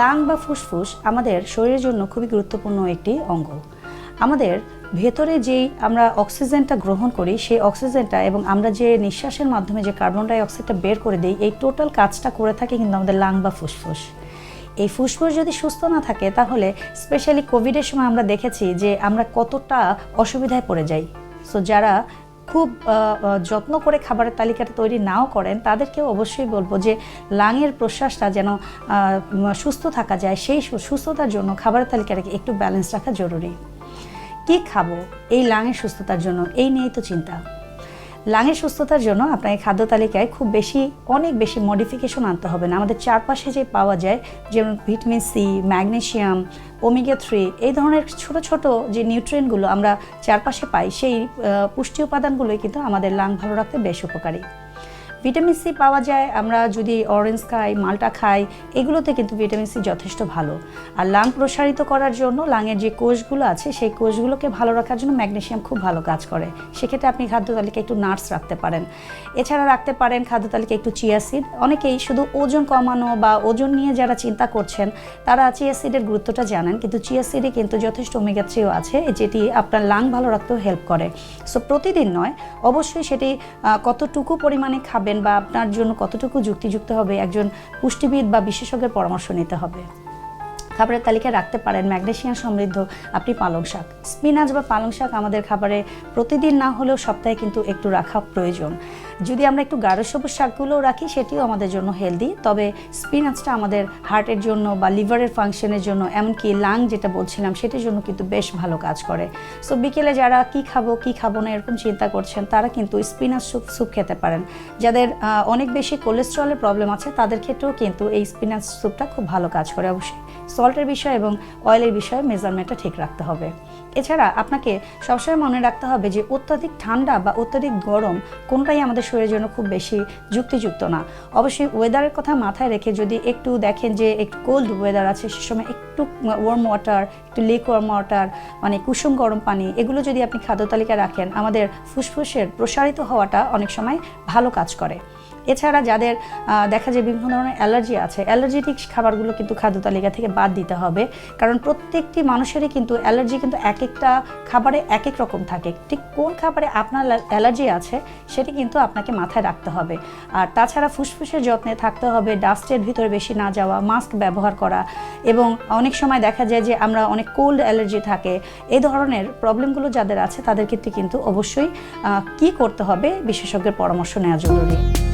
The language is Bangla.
লাং বা ফুসফুস আমাদের শরীরের জন্য খুবই গুরুত্বপূর্ণ একটি অঙ্গ। আমাদের ভেতরে যেই আমরা অক্সিজেনটা গ্রহণ করি, সেই অক্সিজেনটা এবং আমরা যে নিঃশ্বাসের মাধ্যমে যে কার্বন ডাই অক্সাইডটা বের করে দিই, এই টোটাল কাজটা করে থাকে কিন্তু আমাদের লাং বা ফুসফুস। এই ফুসফুস যদি সুস্থ না থাকে, তাহলে স্পেশালি কোভিডের সময় আমরা দেখেছি যে আমরা কতটা অসুবিধায় পড়ে যাই। সো যারা খুব যত্ন করে খাবারের তালিকাটা তৈরি নাও করেন, তাদেরকেও অবশ্যই বলব যে লাঙের প্রশ্বাসটা যেন সুস্থ থাকা যায়, সেই সুস্থতার জন্য খাবারের তালিকাটাকে একটু ব্যালেন্স রাখা জরুরি। কি খাব? এই লাঙের সুস্থতার জন্য, এই নিয়েই তো চিন্তা। লাঙের সুস্থতার জন্য আপনাকে খাদ্য তালিকায় খুব বেশি, অনেক বেশি মডিফিকেশন আনতে হবে না। আমাদের চারপাশে যে পাওয়া যায়, যেমন vitamin C magnesium omega three এই ধরনের ছোট ছোট যে নিউট্রিয়েন্টগুলো আমরা চারপাশে পাই, সেই পুষ্টি উপাদানগুলোই কিন্তু আমাদের লাং ভালো রাখতে বেশ উপকারী। ভিটামিন সি পাওয়া যায়, আমরা যদি অরেঞ্জ খাই, মালটা খাই, এগুলোতে কিন্তু ভিটামিন সি যথেষ্ট ভালো। আর লাং প্রসারিত করার জন্য লাংয়ের যে কোষগুলো আছে, সেই কোষগুলোকে ভালো রাখার জন্য ম্যাগনেসিয়াম খুব ভালো কাজ করে। সেক্ষেত্রে আপনি খাদ্য তালিকায় একটু নাটস রাখতে পারেন। এছাড়া রাখতে পারেন খাদ্য তালিকায় একটু চিয়াসিড অনেকেই শুধু ওজন কমানো বা ওজন নিয়ে যারা চিন্তা করছেন, তারা চিয়াসিডের গুরুত্বটা জানেন, কিন্তু চিয়াসিডে কিন্তু যথেষ্ট ওমেগা থ্রিও আছে, যেটি আপনার লাং ভালো রাখতেও হেল্প করে। সো প্রতিদিন নয়, অবশ্যই সেটি কতটুকু পরিমাণে খাবেন বা আপনার জন্য কতটুকু যুক্তিযুক্ত হবে একজন পুষ্টিবিদ বা বিশেষজ্ঞের পরামর্শ নিতে হবে। খাবারের তালিকায় রাখতে পারেন ম্যাগনেশিয়াম সমৃদ্ধ আপনি পালং শাক। স্পিনাচ বা পালং শাক আমাদের খাবারে প্রতিদিন না হলেও সপ্তাহে কিন্তু একটু রাখা প্রয়োজন। যদি আমরা একটু গাঢ় সবুজ শাকগুলোও রাখি, সেটিও আমাদের জন্য হেলদি। তবে স্পিনাচটা আমাদের হার্টের জন্য বা লিভারের ফাংশনের জন্য, এমনকি লাং যেটা বলছিলাম, সেটির জন্য কিন্তু বেশ ভালো কাজ করে। সো বিকেলে যারা কি খাব কি খাব না, এরকম চিন্তা করছেন, তারা কিন্তু স্পিনাচ স্যুপ স্যুপ খেতে পারেন। যাদের অনেক বেশি কোলেস্ট্রলের প্রবলেম আছে, তাদের ক্ষেত্রেও কিন্তু এই স্পিনাচ স্যুপটা খুব ভালো কাজ করে, অবশ্যই। সল্টের বিষয় এবং অয়েলের বিষয়ে মেজারমেন্টটা ঠিক রাখতে হবে। এছাড়া আপনাকে সবসময় মনে রাখতে হবে যে অত্যাধিক ঠান্ডা বা অত্যাধিক গরম কোনটাই আমাদের শরীরের জন্য খুব বেশি যুক্তিযুক্ত না। অবশ্যই ওয়েদারের কথা মাথায় রেখে যদি একটু দেখেন যে একটু কোল্ড ওয়েদার আছে, সে সময় একটু ওয়ার্ম ওয়াটার একটু লেক ওয়ার্ম ওয়াটার মানে কুসুম গরম পানি, এগুলো যদি আপনি খাদ্য তালিকায় রাখেন, আমাদের ফুসফুসের প্রসারিত হওয়াটা অনেক সময় ভালো কাজ করে। এছাড়া যাদের দেখা যায় বিভিন্ন ধরনের অ্যালার্জি আছে, অ্যালার্জেটিক খাবারগুলো কিন্তু খাদ্য তালিকা থেকে বাদ দিতে হবে, কারণ প্রত্যেকটি মানুষেরই কিন্তু অ্যালার্জি কিন্তু এক একটা খাবারে এক এক রকম থাকে। ঠিক কোন খাবারে আপনার অ্যালার্জি আছে, সেটি কিন্তু আপনাকে মাথায় রাখতে হবে। আর তাছাড়া ফুসফুসের যত্নে থাকতে হবে ডাস্টের ভিতরে বেশি না যাওয়া মাস্ক ব্যবহার করা এবং অনেক সময় দেখা যায় যে আমরা অনেক কোল্ড অ্যালার্জি থাকে এই ধরনের প্রবলেমগুলো যাদের আছে তাদের ক্ষেত্রে কিন্তু অবশ্যই কি করতে হবে বিশেষজ্ঞের পরামর্শ নেওয়া জরুরি।